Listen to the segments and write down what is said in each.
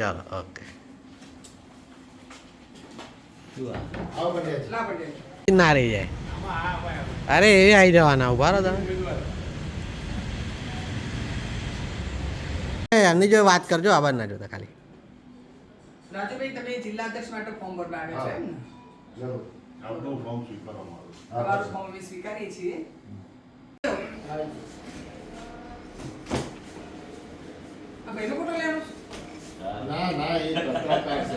ચાલો ઓકે. ના રહી જાય. અરે એ આવી જવાના ઊભા રહો તમે. એમની જો વાત કરજો આભાર ના જોતા ખાલી. રાજુભાઈ તમે જિલ્લા અધ્યક્ષ માટે ફોર્મ ભરવા આવ્યા છો એમ જરૂર. આપણું ફોર્મ સ્વીકારવામાં આવ્યું તમારું ફોર્મ અમે સ્વીકારીએ છીએ. ભાઈનો ફોટો પત્રકાર છે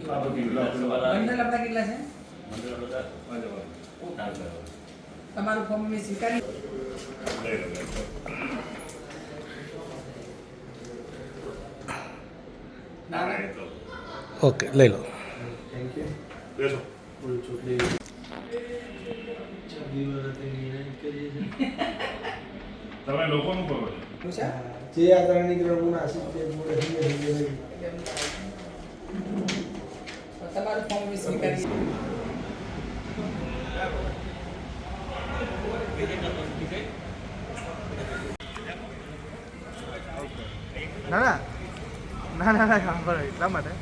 પણ આ તો કેટલા છે તમારું ફોર્મ અમે સ્વીકારી. ઓકે લઈ લો બેસો તમે લોકોનું કરો છો શું છે? જે આદરણીય ગ્રહણનું નાસિક તે હિંગે હિંગે રહી. તમારું ફોર્મ ના ના. ના ના ના ખબર એટલા માટે.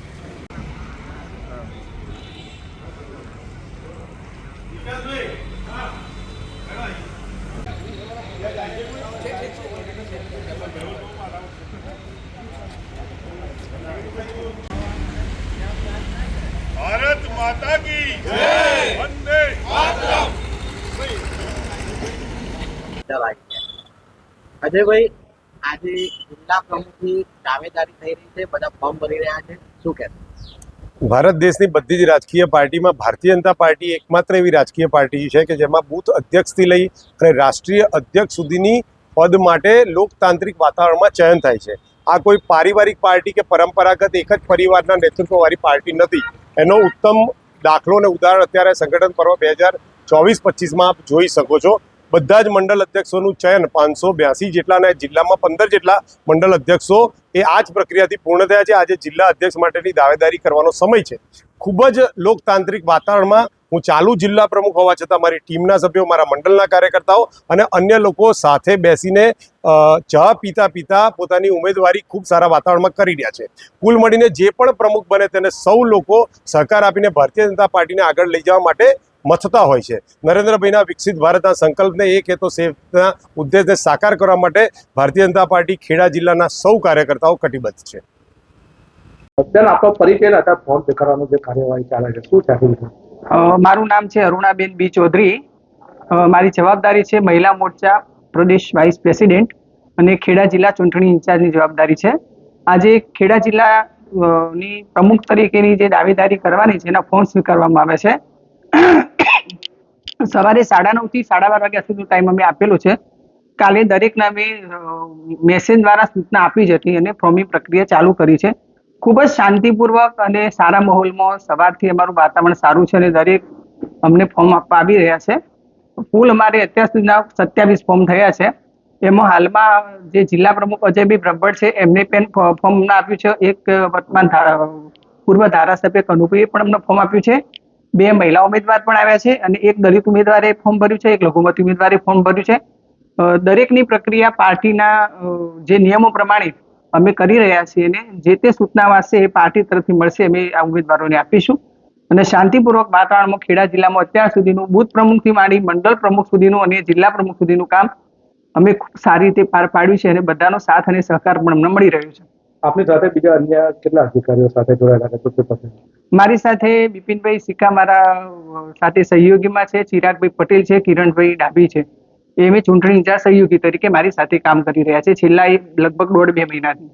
ભારત માતા કી જય વંદે અજયભાઈ આજે જિલ્લા પ્રમુખની દાવેદારી થઈ રહી છે, બધા ફોર્મ ભરી રહ્યા છે. શું કહેશો? ભારત દેશની બધી જ રાજકીય પાર્ટીમાં ભારતીય જનતા પાર્ટી એકમાત્ર એવી રાજકીય પાર્ટી છે કે જેમાં બૂથ અધ્યક્ષથી લઈ અને રાષ્ટ્રીય અધ્યક્ષ સુધીની પદ માટે લોકતાંત્રિક વાતાવરણમાં ચયન થાય છે. આ કોઈ પારિવારિક પાર્ટી કે પરંપરાગત એક જ પરિવારના નેતૃત્વવાળી પાર્ટી નથી. એનો ઉત્તમ દાખલો અને ઉદાહરણ અત્યારે સંગઠન પર્વ બે હજાર ચોવીસ પચીસમાં આપ જોઈ શકો છો. બધા જ મંડળ અધ્યક્ષોનું ચયન પાંચસો બ્યાસી જેટલા અને જિલ્લામાં પંદર જેટલા મંડળ અધ્યક્ષો એ આ જ પ્રક્રિયાથી પૂર્ણ થયા છે. આજે જિલ્લા અધ્યક્ષ માટેની દાવેદારી કરવાનો સમય છે. ખૂબ જ લોકતાંત્રિક વાતાવરણમાં હું ચાલુ જિલ્લા પ્રમુખ હોવા છતાં મારી ટીમના સભ્યો, મારા મંડળના કાર્યકર્તાઓ અને અન્ય લોકો સાથે બેસીને ચા પીતા પીતા પોતાની ઉમેદવારી ખૂબ સારા વાતાવરણમાં કરી રહ્યા છે. કુલ મળીને જે પણ પ્રમુખ બને તેને સૌ લોકો સહકાર આપીને ભારતીય જનતા પાર્ટીને આગળ લઈ જવા માટે મથતા હોય છે. નરેન્દ્રભાઈના વિકસિત ભારતના સંકલ્પને એક કહેતો સેવના ઉદ્દેશને સાકાર કરવા માટે ભારતીય જનતા પાર્ટી ખેડા જિલ્લાના સૌ કાર્યકર્તાઓ કટિબદ્ધ છે. આપણો પરિચય હતા ફોર્મ સ્વીકારવાનું જે કાર્યવાહી ચાલે છે શું છે મારું નામ છે અરુણાબેન બી ચૌધરી. મારી જવાબદારી છે મહિલા મોરચા પ્રદેશ વાઇસ પ્રેસિડેન્ટ અને ખેડા જિલ્લા ચૂંટણી ઇન્ચાર્જની જવાબદારી છે. આજે ખેડા જિલ્લા ની પ્રમુખ તરીકેની જે દાવેદારી કરવાની છે એના ફોર્મ સ્વીકારવામાં આવે છે. સવારે સાડા નવથી સાડા બાર વાગ્યા સુધીનો ટાઈમ અમે આપેલો છે. કાલે દરેકને અમે મેસેજ દ્વારા સૂચના આપી જ હતી અને ફોર્મની પ્રક્રિયા ચાલુ કરી છે. ખૂબ જ શાંતિપૂર્વક અને સારા માહોલમાં સવારથી અમારું વાતાવરણ સારું છે અને દરેક અમને ફોર્મ આપવા આવી રહ્યા છે. કુલ અમારે અત્યાર સુધીના સત્યાવીસ ફોર્મ થયા છે. એમાં હાલમાં જે જિલ્લા પ્રમુખ અજયભાઈ બ્રહ્મભટ્ટ છે, એમને પણ ફોર્મ આપ્યું છે. એક વર્તમાન પૂર્વ ધારાસભ્ય કનુભાઈએ પણ અમને ફોર્મ આપ્યું છે. બે મહિલા ઉમેદવાર પણ આવ્યા છે અને એક દલિત ઉમેદવારે ફોર્મ ભર્યું છે, એક લઘુમતી ઉમેદવારે ફોર્મ ભર્યું છે. દરેકની પ્રક્રિયા પાર્ટીના જે નિયમો પ્રમાણે અમે કરી રહ્યા છીએ અને જે તે સૂચના વાંચશે એ પાર્ટી તરફથી મળશે અમે આ ઉમેદવારોને આપીશું. અને શાંતિપૂર્વક વાતાવરણમાં ખેડા જિલ્લામાં અત્યાર સુધીનું બુથ પ્રમુખથી માંડી મંડળ પ્રમુખ સુધીનું અને જિલ્લા પ્રમુખ સુધીનું કામ અમે ખૂબ સારી રીતે પાર પાડ્યું છે અને બધાનો સાથ અને સહકાર પણ અમને મળી રહ્યો છે. આપની સાથે બીજા અન્ય કેટલા અધિકારીઓ સાથે જોડાયેલા છે? મારી સાથે બિપિનભાઈ સિક્કા મારા સાથે સહયોગીમાં છે, ચિરાગભાઈ પટેલ છે, કિરણભાઈ ડાભી છે. એ મેં ચૂંટણી ઇન્ચાર્જ સહયોગી તરીકે મારી સાથે કામ કરી રહ્યા છે. છેલ્લા લગભગ દોઢ બે મહિનાથી.